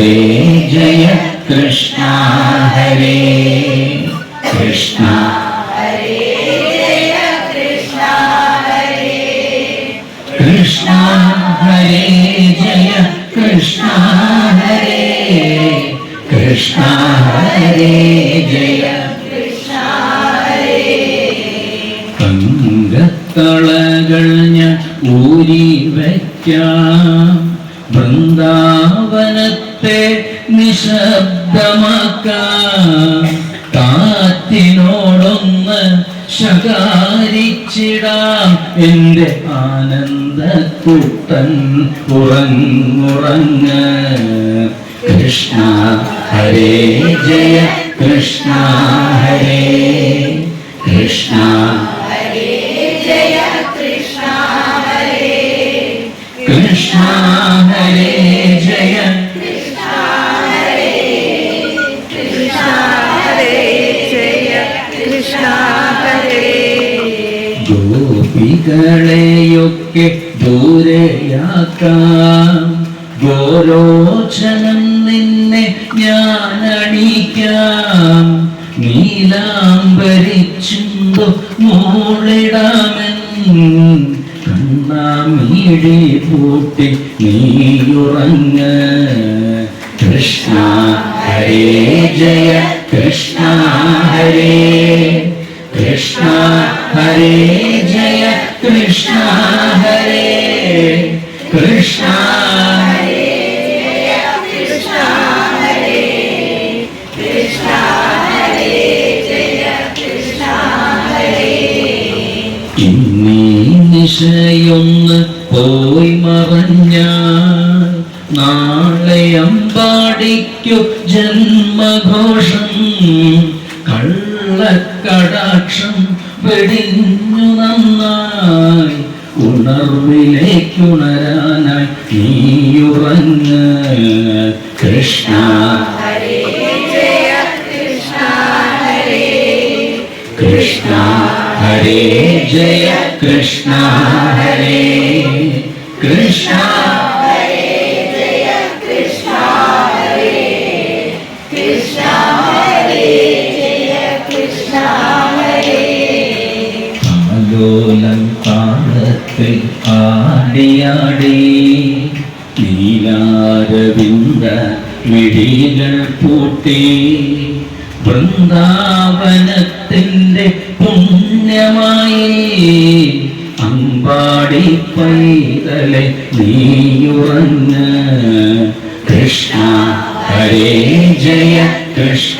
ഹരേ ജയ കൃഷ്ണ ഹരേ കൃഷ്ണ. കൃഷ്ണ ഹരേ ജയ കൃഷ്ണ ഹരേ കൃഷ്ണ ഹരേ ജയ തങ്കത്തളകൾ ഞാൻ ഊരി വയ്ക്കാം. വൃന്ദാവനത്തെ നിശബ്ദമാക്കാം. ശകാരിച്ചിടാം ശകാരിച്ചിടാം. എന്റെ കൂട്ടൻ ഉറങ്ങുറങ്ങ്. കൃഷ്ണ ഹരേ ജയ കൃഷ്ണ ഹരേ. കൃഷ്ണ കൃഷ്ണ ഹരേ. ഗോപികളെയൊക്കെ ദൂരെയാക്കാം. ഗോരോചനം നിന്നെ ഞാൻ അണിക്കാം നീലാംബരിച്ചുണ്ടോ മൂളിടാമൻ കണ്ണാമീഴി പൂട്ടി നീയുറങ്ങ. കൃഷ്ണ ഹരേ ജയ കൃഷ്ണ ഹരേ കൃഷ്ണ ഹരേ. കൃഷ്ണ ഹരേ കൃഷ്ണ നിശയൊന്ന് പോയി മറഞ്ഞ നാളെ അമ്പാടിക്കു ജന്മഘോഷം കള്ളക്കടാക്ഷം വെടിഞ്ഞു നന്നായി ഉണർവിലേക്കുണരാനായി നീയുറങ്ങ് കൃഷ്ണ കൃഷ്ണ ഹരേ. ജയ കൃഷ്ണ ഹരേ. കൃഷ്ണ ആലോലം കാലത്തിൽ ആടിയാടി. നീലാരവിന്ദ വിഴികൾ പൂട്ടി. വൃന്ദാവനത്തിന്റെ പുണ്യമായി അമ്പാടി പൈതലെ നീയുറങ്ങ്. കൃഷ്ണ ഹരേ ജയ കൃഷ്ണ.